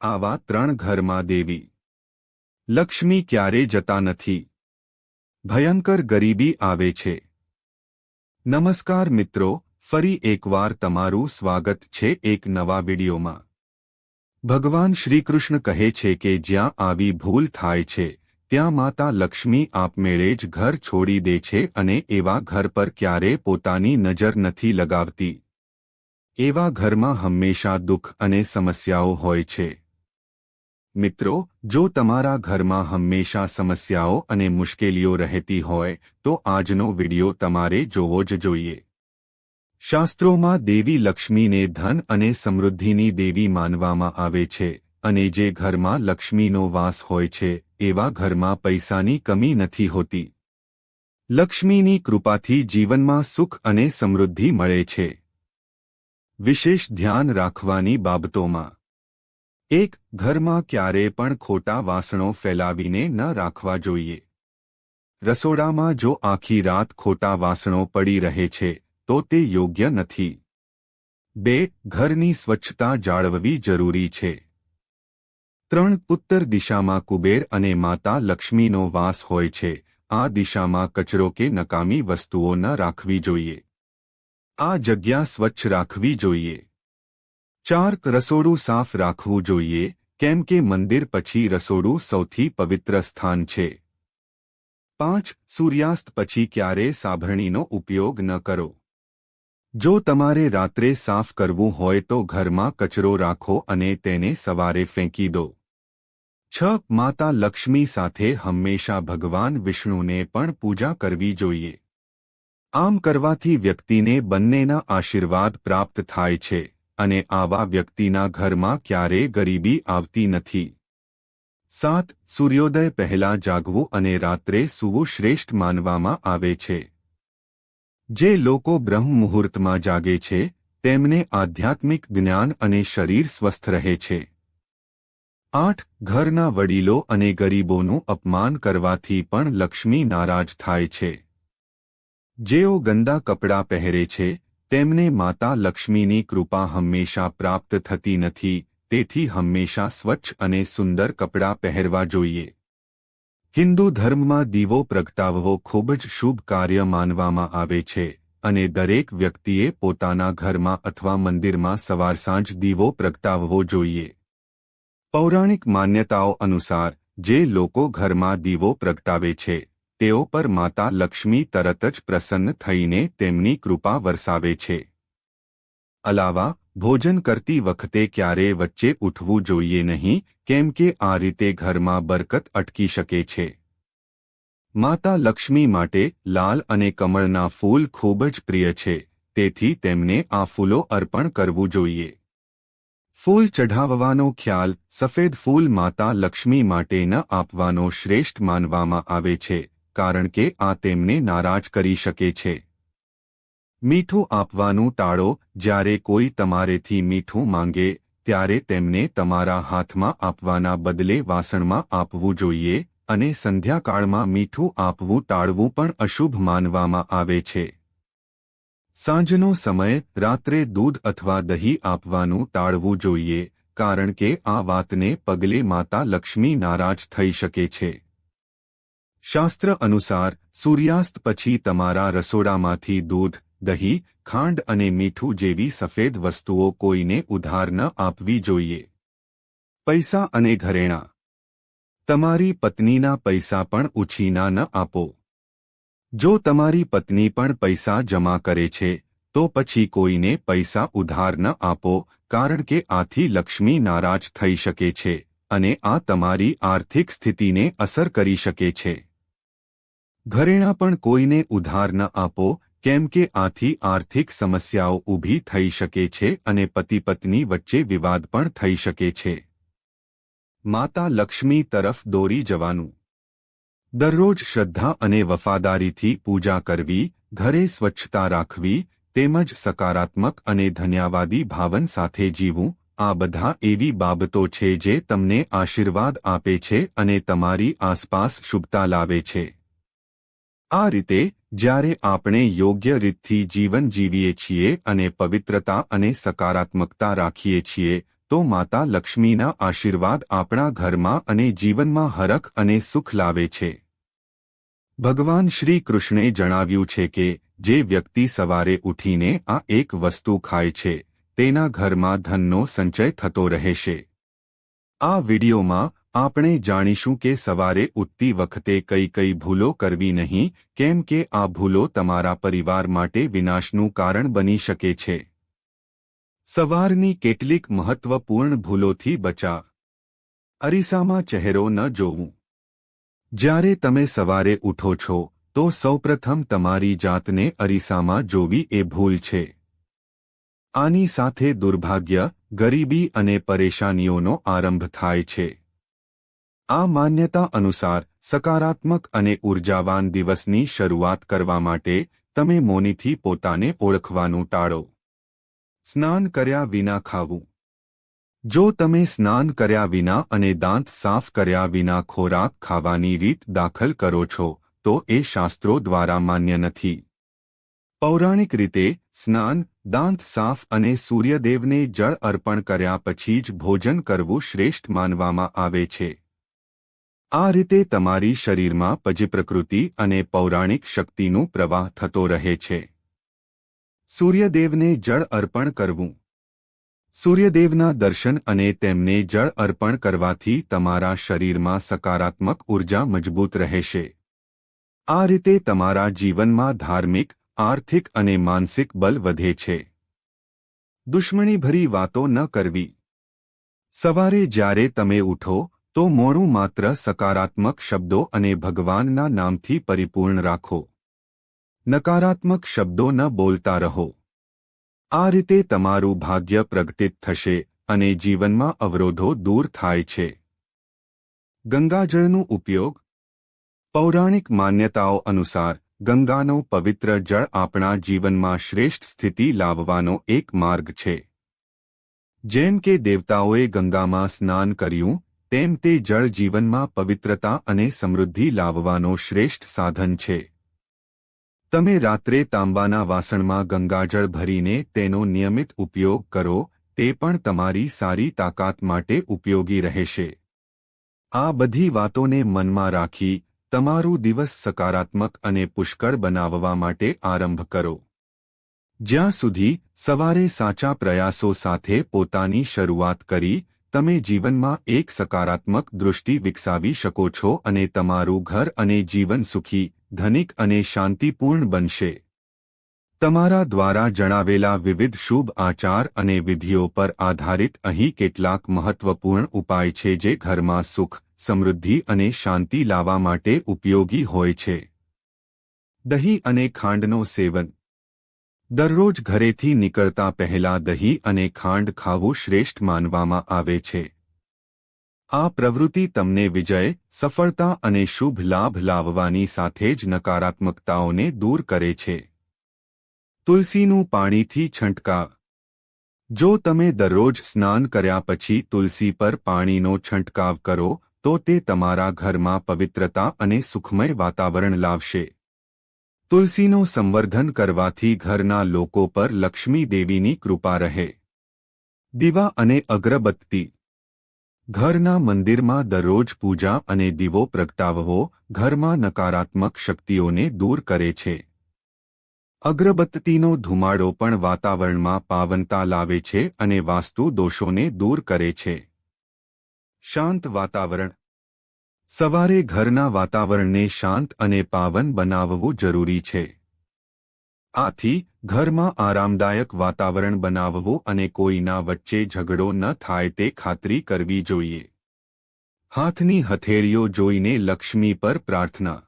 આવા ત્રણ ઘરમાં દેવી. લક્ષ્મી ક્યારે જતા નથી. ભયંકર ગરીબી આવે છે. નમસ્કાર મિત્રો, ફરી એકવાર તમારું સ્વાગત છે એક નવા વિડીયોમાં. ભગવાન શ્રીકૃષ્ણ કહે છે કે જ્યાં આવી ભૂલ થાય છે, ત્યાં માતા લક્ષ્મી આપમેળે જ ઘર છોડી દે છે અને એવા ઘર પર ક્યારે પોતાની નજર નથી લગાવતી. એવા ઘરમાં હંમેશા દુઃખ અને સમસ્યાઓ હોય છે. મિત્રો, જો તમારા ઘરમાં હંમેશા સમસ્યાઓ અને મુશ્કેલીઓ રહેતી હોય, તો આજનો વિડિયો તમારે જોવો જ જોઈએ. શાસ્ત્રોમાં દેવી લક્ષ્મીને ધન અને સમૃદ્ધિની દેવી માનવામાં આવે છે, અને જે ઘરમાં લક્ષ્મીનો વાસ હોય છે, એવા ઘરમાં પૈસાની કમી નથી હોતી. લક્ષ્મીની કૃપાથી જીવનમાં સુખ અને સમૃદ્ધિ મળે છે. વિશેષ ધ્યાન રાખવાની બાબતોમાં એક ઘરમાં ક્યારે પણ ખોટા વાસણો ફેલાવીને ન રાખવા જોઈએ. રસોડામાં જો આખી રાત ખોટા વાસણો પડી રહે છે, તો તે યોગ્ય નથી. બે, ઘરની સ્વચ્છતા જાળવવી જરૂરી છે. ત્રણ, ઉત્તર દિશામાં કુબેર અને માતા લક્ષ્મીનો વાસ હોય છે, આ દિશામાં કચરો કે નકામી વસ્તુઓ ન રાખવી જોઈએ. આ જગ્યા સ્વચ્છ રાખવી જોઈએ. ચાર રસોડું સાફ રાખવું જોઈએ, કેમ કે મંદિર પછી રસોડું સૌથી પવિત્ર સ્થાન છે. પાંચ, સૂર્યાસ્ત પછી ક્યારે સાભરણીનો ઉપયોગ ન કરો. જો તમારે રાત્રે સાફ કરવું હોય તો ઘરમાં કચરો રાખો અને તેને સવારે ફેંકી દો. છ, માતા લક્ષ્મી સાથે હંમેશા ભગવાન વિષ્ણુને પણ પૂજા કરવી જોઈએ. આમ કરવાથી વ્યક્તિને બંનેના આશીર્વાદ પ્રાપ્ત થાય છે. અને આવા વ્યક્તિના ઘરમાં ક્યારેય ગરીબી આવતી નથી. સાત, સૂર્યોદય પહેલાં જાગવું અને રાત્રે સૂવું શ્રેષ્ઠ માનવામાં આવે છે. જે લોકો બ્રહ્મ મુહૂર્તમાં જાગે છે, તેમને આધ્યાત્મિક જ્ઞાન અને શરીર સ્વસ્થ રહે છે. આઠ, ઘરના વડીલો અને ગરીબોનું અપમાન કરવાથી પણ લક્ષ્મી નારાજ થાય છે. જેઓ ગંદા કપડાં પહેરે છે તેમને માતા લક્ષ્મીની કૃપા હંમેશા પ્રાપ્ત થતી નથી, તેથી હંમેશા સ્વચ્છ અને સુંદર કપડાં પહેરવા જોઈએ. હિન્દુ ધર્મમાં દીવો પ્રગટાવવો ખૂબ જ શુભ કાર્ય માનવામાં આવે છે, અને દરેક વ્યક્તિએ પોતાના ઘરમાં અથવા મંદિરમાં સવાર સાંજ દીવો પ્રગટાવવો જોઈએ. પૌરાણિક માન્યતાઓ અનુસાર, જે લોકો ઘરમાં દીવો પ્રગટાવે છે તેઓ પર માતા લક્ષ્મી તરત જ પ્રસન્ન થઈને તેમની કૃપા વરસાવે છે. અલાવા, ભોજન કરતી વખતે ક્યારે વચ્ચે ઉઠવું જોઈએ નહીં, કેમ કે આ રીતે ઘરમાં બરકત અટકી શકે છે. માતા લક્ષ્મી માટે લાલ અને કમળના ફૂલ ખૂબ જ પ્રિય છે, તેથી તેમને આ ફૂલો અર્પણ કરવું જોઈએ. ફૂલ ચઢાવવાનો ખ્યાલ સફેદ ફૂલ માતા લક્ષ્મી માટે ન આપવાનો શ્રેષ્ઠ માનવામાં આવે છે કારણ કે આ તેમને નારાજ કરી શકે છે. મીઠું આપવાનું ટાળો, જ્યારે કોઈ તમારેથી મીઠું માંગે, ત્યારે તેમને તમારા હાથમાં આપવાના બદલે વાસણમાં આપવું જોઈએ અને સંધ્યાકાળમાં મીઠું આપવું ટાળવું પણ અશુભ માનવામાં આવે છે. સાંજનો સમય, રાત્રે દૂધ અથવા દહીં આપવાનું ટાળવું જોઈએ, કારણ કે આ વાતને પગલે માતા લક્ષ્મી નારાજ થઈ શકે છે. શાસ્ત્ર અનુસાર, સૂર્યાસ્ત પછી તમારા રસોડામાંથી દૂધ, દહીં, ખાંડ અને મીઠું જેવી સફેદ વસ્તુઓ કોઈને ઉધાર ન આપવી જોઈએ. પૈસા અને ઘરેણાં. તમારી પત્નીના પૈસા પણ ઉછીના ન આપો. જો તમારી પત્ની પણ પૈસા જમા કરે છે, તો પછી કોઈને પૈસા ઉધાર ન આપો, કારણ કે આથી લક્ષ્મી નારાજ થઈ શકે છે અને આ તમારી આર્થિક સ્થિતિને અસર કરી શકે છે. ઘરેણાં પણ કોઈને ઉધાર ન આપો, કેમ કે આથી આર્થિક સમસ્યાઓ ઊભી થઈ શકે છે અને પતિ પત્ની વચ્ચે વિવાદ પણ થઈ શકે છે. માતા લક્ષ્મી તરફ દોરી જવાનું. દરરોજ શ્રદ્ધા અને વફાદારીથી પૂજા કરવી, ઘરે સ્વચ્છતા રાખવી, તેમજ સકારાત્મક અને ધન્યવાદી ભાવન સાથે જીવવું, આ બધા એવી બાબતો છે જે તમને આશીર્વાદ આપે છે અને તમારી આસપાસ શુભતા લાવે છે. આ રીતે, જ્યારે આપણે યોગ્ય રીતથી જીવન જીવીએ છીએ અને પવિત્રતા અને સકારાત્મકતા રાખીએ છીએ, તો માતા લક્ષ્મીના આશીર્વાદ આપણા ઘરમાં અને જીવનમાં હરખ અને સુખ લાવે છે. ભગવાન શ્રી કૃષ્ણે જણાવ્યું છે કે, જે વ્યક્તિ સવારે ઉઠીને આ એક વસ્તુ ખાય છે, તેના ઘરમાં ધનનો સંચય થતો રહેશે. આ વિડિયોમાં આપણે જાણીશું કે સવારે ઉઠતી વખતે કઈ કઈ ભૂલો કરવી નહીં, કેમ કે આ ભૂલો તમારા પરિવાર માટે વિનાશનું કારણ બની શકે છે. સવારની કેટલીક મહત્વપૂર્ણ ભૂલોથી બચા અરીસામાં ચહેરો ન જોવું. જ્યારે તમે સવારે ઉઠો છો, તો સૌપ્રથમ તમારી જાતને અરીસામાં જોવી એ ભૂલ છે. આની સાથે દુર્ભાગ્ય, ગરીબી અને પરેશાનીઓનો આરંભ થાય છે. આ માન્યતા અનુસાર સકારાત્મક અને ઉર્જાવાન દિવસની શરૂઆત કરવા માટે તમે મોનીથી પોતાને ઓળખવાનું ટાળો. સ્નાન કર્યા વિના ખાવું. જો તમે સ્નાન કર્યા વિના અને દાંત સાફ કર્યા વિના ખોરાક ખાવાની રીત દાખલ કરો છો, તો એ શાસ્ત્રો દ્વારા માન્ય નથી. પૌરાણિક રીતે સ્નાન, દાંત સાફ અને સૂર્યદેવને જળ અર્પણ કર્યા પછી જ ભોજન કરવું શ્રેષ્ઠ માનવામાં આવે છે. આ રીતે તમારી શરીરમાં પજપ્રકૃતિ અને પૌરાણિક શક્તિનું પ્રવાહ થતો રહે છે. સૂર્યદેવને જળ અર્પણ કરવું. સૂર્યદેવના દર્શન અને તેમને જળ અર્પણ કરવાથી તમારા શરીરમાં સકારાત્મક ઊર્જા મજબૂત રહેશે. આ રીતે તમારા જીવનમાં ધાર્મિક, આર્થિક અને માનસિક બલ વધે છે. દુશ્મણીભરી વાતો ન કરવી. સવારે જ્યારે તમે ઉઠો તો મોડું માત્ર સકારાત્મક શબ્દો અને ભગવાનના નામથી પરિપૂર્ણ રાખો. નકારાત્મક શબ્દો ન બોલતા રહો. આ રીતે તમારું ભાગ્ય પ્રગટિત થશે અને જીવનમાં અવરોધો દૂર થાય છે. ગંગાજળનો ઉપયોગ. પૌરાણિક માન્યતાઓ અનુસાર, ગંગાનો પવિત્ર જળ આપણા જીવનમાં શ્રેષ્ઠ સ્થિતિ લાવવાનો એક માર્ગ છે. જેમ કે દેવતાઓએ ગંગામાં સ્નાન કર્યું તેમ તે જળ જીવનમાં પવિત્રતા અને સમૃદ્ધિ લાવવાનો શ્રેષ્ઠ સાધન છે. તમે રાત્રે તાંબાના વાસણમાં ગંગાજળ ભરીને તેનો નિયમિત ઉપયોગ કરો, તે પણ તમારી સારી તાકાત માટે ઉપયોગી રહેશે. આ બધી વાતોને મનમાં રાખી, તમારું દિવસ સકારાત્મક અને પુષ્કળ બનાવવા માટે આરંભ કરો. જ્યાં સુધી સવારે સાચા પ્રયાસો સાથે પોતાની શરૂઆત કરી તમે જીવનમાં એક સકારાત્મક દૃષ્ટિ વિકસાવી શકો છો અને તમારું ઘર અને જીવન સુખી, ધનિક અને શાંતિપૂર્ણ બનશે. તમારા દ્વારા જણાવેલા વિવિધ શુભ આચાર અને વિધિઓ પર આધારિત અહીં કેટલાક મહત્વપૂર્ણ ઉપાય છે જે ઘરમાં સુખ, સમૃદ્ધિ અને શાંતિ લાવવા માટે ઉપયોગી હોય છે. દહીં અને ખાંડનો સેવન દરરોજ ઘરેથી નીકળતા પહેલા દહીં અને ખાંડ ખાવું શ્રેષ્ઠ માનવામાં આવે છે. આ પ્રવૃત્તિ તમને વિજય, સફળતા અને શુભ લાભ લાવવાની સાથે જ નકારાત્મકતાઓને દૂર કરે છે. તુલસીનું પાણીથી છંટકાવ. જો તમે દરરોજ સ્નાન કર્યા પછી તુલસી પર પાણીનો છંટકાવ કરો, તો તે તમારા ઘરમાં પવિત્રતા અને સુખમય વાતાવરણ લાવશે. તુલસીનો સંવર્ધન કરવાથી ઘરના લોકો પર લક્ષ્મી દેવીની કૃપા રહે. દીવા અને અગરબત્તી. ઘરના મંદિરમાં દરરોજ પૂજા અને દીવો પ્રગટાવવો ઘરમાં નકારાત્મક શક્તિઓને દૂર કરે છે. અગરબત્તીનો ધુમાડો પણ વાતાવરણમાં પાવનતા લાવે છે અને વાસ્તુ દોષોને દૂર કરે છે. શાંત વાતાવરણ. સવારે ઘરના વાતાવરણને શાંત અને પાવન બનાવવું જરૂરી છે. આથી, ઘરમાં આરામદાયક વાતાવરણ બનાવવું અને કોઈના વચ્ચે ઝઘડો ન થાય તે ખાતરી કરવી જોઈએ. હાથની હથેળીઓ જોઈને લક્ષ્મી પર પ્રાર્થના.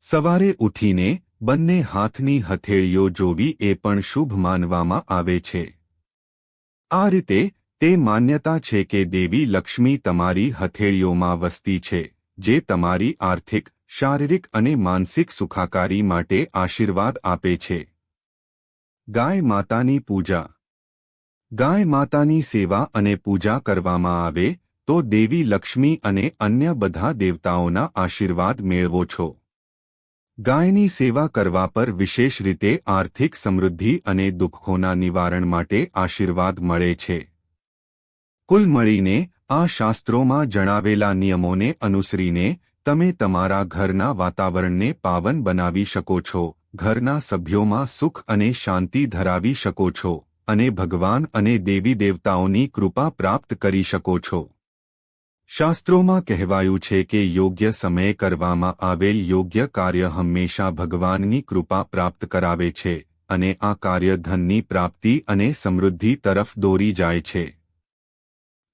સવારે ઉઠીને બંને હાથની હથેળીઓ જોવી એ પણ શુભ માનવામાં આવે છે. આ રીતે તે માન્યતા છે કે દેવી લક્ષ્મી તમારી હથેળીઓમાં વસતી છે, જે તમારી આર્થિક, શારીરિક અને માનસિક સુખાકારી માટે આશીર્વાદ આપે છે. ગાય માતાની પૂજા. ગાય માતાની સેવા અને પૂજા કરવામાં આવે, તો દેવી લક્ષ્મી અને અન્ય બધા દેવતાઓના આશીર્વાદ મેળવો છો. ગાયની સેવા કરવા પર વિશેષ રીતે આર્થિક સમૃદ્ધિ અને દુઃખોના નિવારણ માટે આશીર્વાદ મળે છે. કુલ મળીને આ શાસ્ત્રોમાં જણાવેલા નિયમોને અનુસરીને તમે તમારા ઘરના વાતાવરણને પાવન બનાવી શકો છો, ઘરના સભ્યોમાં સુખ અને શાંતિ ધરાવી શકો છો અને ભગવાન અને દેવી દેવતાઓની કૃપા પ્રાપ્ત કરી શકો છો. શાસ્ત્રોમાં કહેવાયું છે કે યોગ્ય સમયે કરવામાં આવેલ યોગ્ય કાર્ય હંમેશા ભગવાનની કૃપા પ્રાપ્ત કરાવે છે અને આ કાર્ય ધનની પ્રાપ્તિ અને સમૃદ્ધિ તરફ દોરી જાય છે.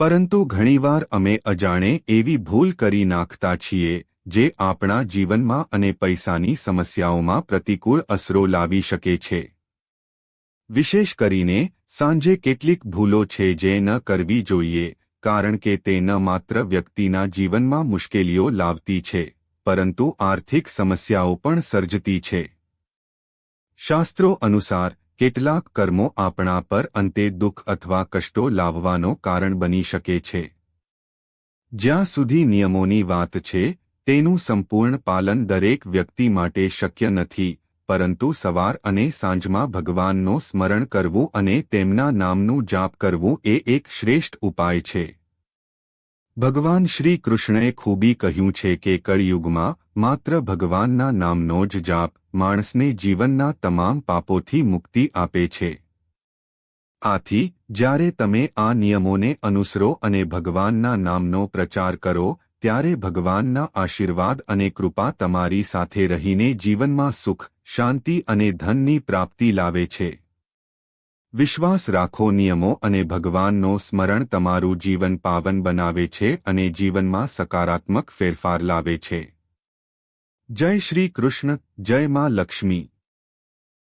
પરંતુ ઘણીવાર અમે અજાણે એવી ભૂલ કરી નાખતા છીએ, જે આપણા જીવનમાં અને પૈસાની સમસ્યાઓમાં પ્રતિકૂળ અસરો લાવી શકે છે. વિશેષ કરીને, સાંજે કેટલીક ભૂલો છે જે ન કરવી જોઈએ, કારણ કે તે ન માત્ર વ્યક્તિના જીવનમાં મુશ્કેલીઓ લાવતી છે, પરંતુ આર્થિક સમસ્યાઓ પણ સર્જતી છે. શાસ્ત્રો અનુસાર કેટલાક કર્મો આપણા પર અંતે દુઃખ અથવા કષ્ટો લાવવાનો કારણ બની શકે છે. જ્યાં સુધી નિયમોની વાત છે, તેનું સંપૂર્ણ પાલન દરેક વ્યક્તિ માટે શક્ય નથી, પરંતુ સવાર અને સાંજમાં ભગવાનનો સ્મરણ કરવું અને તેમના નામનું જાપ કરવું એ એક શ્રેષ્ઠ ઉપાય છે. ભગવાન શ્રી કૃષ્ણએ ખૂબી કહ્યું છે કે કળિયુગમાં માત્ર ભગવાનના નામનો જ જાપ માણસને જીવનના તમામ પાપોથી મુક્તિ આપે છે. આથી, જ્યારે તમે આ નિયમોને અનુસરો અને ભગવાનના નામનો પ્રચાર કરો, ત્યારે ભગવાનના આશીર્વાદ અને કૃપા તમારી સાથે રહીને જીવનમાં સુખ, શાંતિ અને ધનની પ્રાપ્તિ લાવે છે. વિશ્વાસ રાખો નિયમો અને ભગવાનનો સ્મરણ તમારું જીવન પાવન બનાવે છે અને જીવનમાં સકારાત્મક ફેરફાર લાવે છે. જય શ્રી કૃષ્ણ જય માં લક્ષ્મી.